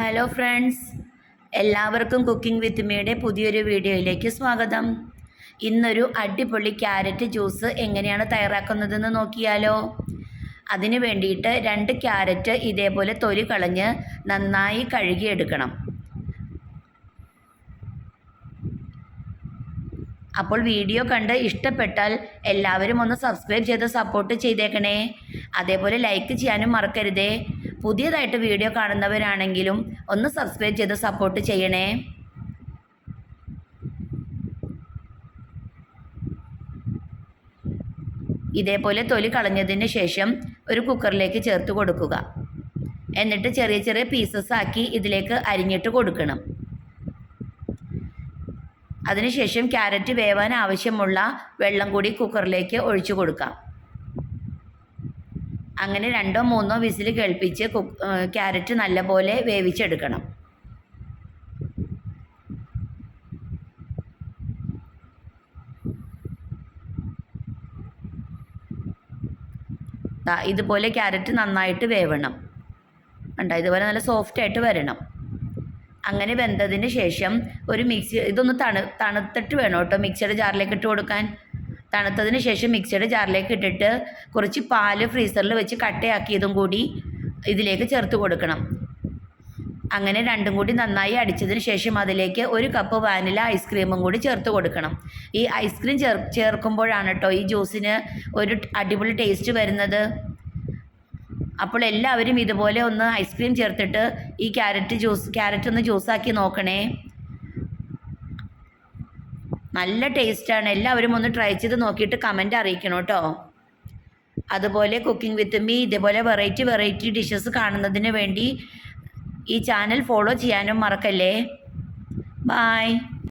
Hello friends എല്ലാവർക്കും cooking with മീയുടെ പുതിയൊരു വീഡിയോയിലേക്ക് സ്വാഗതം. ഇന്നൊരു അടിപൊളി ക്യാരറ്റ് ജ്യൂസ് എങ്ങനെയാണ് തയ്യാറാക്കുന്നതെന്ന് നോക്കിയാലോ? അതിന് വേണ്ടിയിട്ട് രണ്ട് ക്യാരറ്റ് ഇതേപോലെ തൊലി കളഞ്ഞ് നന്നായി കഴുകിയെടുക്കണം. അപ്പോൾ വീഡിയോ കണ്ട് ഇഷ്ടപ്പെട്ടാൽ എല്ലാവരും ഒന്ന് സബ്സ്ക്രൈബ് ചെയ്ത് സപ്പോർട്ട് ചെയ്തേക്കണേ. അതേപോലെ ലൈക്ക് ചെയ്യാനും മറക്കരുതേ. പുതിയതായിട്ട് വീഡിയോ കാണുന്നവരാണെങ്കിലും ഒന്ന് സബ്സ്ക്രൈബ് ചെയ്ത് സപ്പോർട്ട് ചെയ്യണേ. ഇതേപോലെ തൊലി കളഞ്ഞതിന് ശേഷം ഒരു കുക്കറിലേക്ക് ചേർത്ത് കൊടുക്കുക. എന്നിട്ട് ചെറിയ ചെറിയ പീസസ് ആക്കി ഇതിലേക്ക് അരിഞ്ഞിട്ട് കൊടുക്കണം. അതിനുശേഷം ക്യാരറ്റ് വേവാൻ ആവശ്യമുള്ള വെള്ളം കൂടി കുക്കറിലേക്ക് ഒഴിച്ചു കൊടുക്കാം. അങ്ങനെ രണ്ടോ മൂന്നോ വിസിൽ കേൾപ്പിച്ച് ക്യാരറ്റ് നല്ലപോലെ വേവിച്ചെടുക്കണം. ഇതുപോലെ ക്യാരറ്റ് നന്നായിട്ട് വേവണം. കണ്ടോ? ഇതുപോലെ നല്ല സോഫ്റ്റ് ആയിട്ട് വരണം. അങ്ങനെ വെന്തതിന് ശേഷം ഒരു മിക്സി ഇതൊന്ന് തണു തണുത്തിട്ട് വേണം കേട്ടോ മിക്സിയുടെ ജാറിലേക്ക് ഇട്ട് കൊടുക്കാൻ. തണുത്തതിന് ശേഷം മിക്സിയുടെ ജാറിലേക്ക് ഇട്ടിട്ട് കുറച്ച് പാൽ ഫ്രീസറിൽ വെച്ച് കട്ടയാക്കിയതും കൂടി ഇതിലേക്ക് ചേർത്ത് കൊടുക്കണം. അങ്ങനെ രണ്ടും കൂടി നന്നായി അടിച്ചതിന് ശേഷം അതിലേക്ക് ഒരു കപ്പ് വാനില ഐസ്ക്രീമും കൂടി ചേർത്ത് കൊടുക്കണം. ഈ ഐസ്ക്രീം ചേർ ചേർക്കുമ്പോഴാണ് കേട്ടോ ഈ ജ്യൂസിന് ഒരു അടിപൊളി ടേസ്റ്റ് വരുന്നത്. അപ്പോൾ എല്ലാവരും ഇതുപോലെ ഒന്ന് ഐസ്ക്രീം ചേർത്തിട്ട് ഈ ക്യാരറ്റ് ജ്യൂസ് ക്യാരറ്റ് ഒന്ന് ജ്യൂസാക്കി നോക്കണേ. നല്ല ടേസ്റ്റാണ്. എല്ലാവരും ഒന്ന് ട്രൈ ചെയ്ത് നോക്കിയിട്ട് കമന്റ് അറിയിക്കണം കേട്ടോ. അതുപോലെ കുക്കിംഗ് വിത്ത് മീ ഇതുപോലെ വെറൈറ്റി വെറൈറ്റി ഡിഷസ് കാണുന്നതിന് വേണ്ടി ഈ ചാനൽ ഫോളോ ചെയ്യാനും മറക്കല്ലേ? ബായ്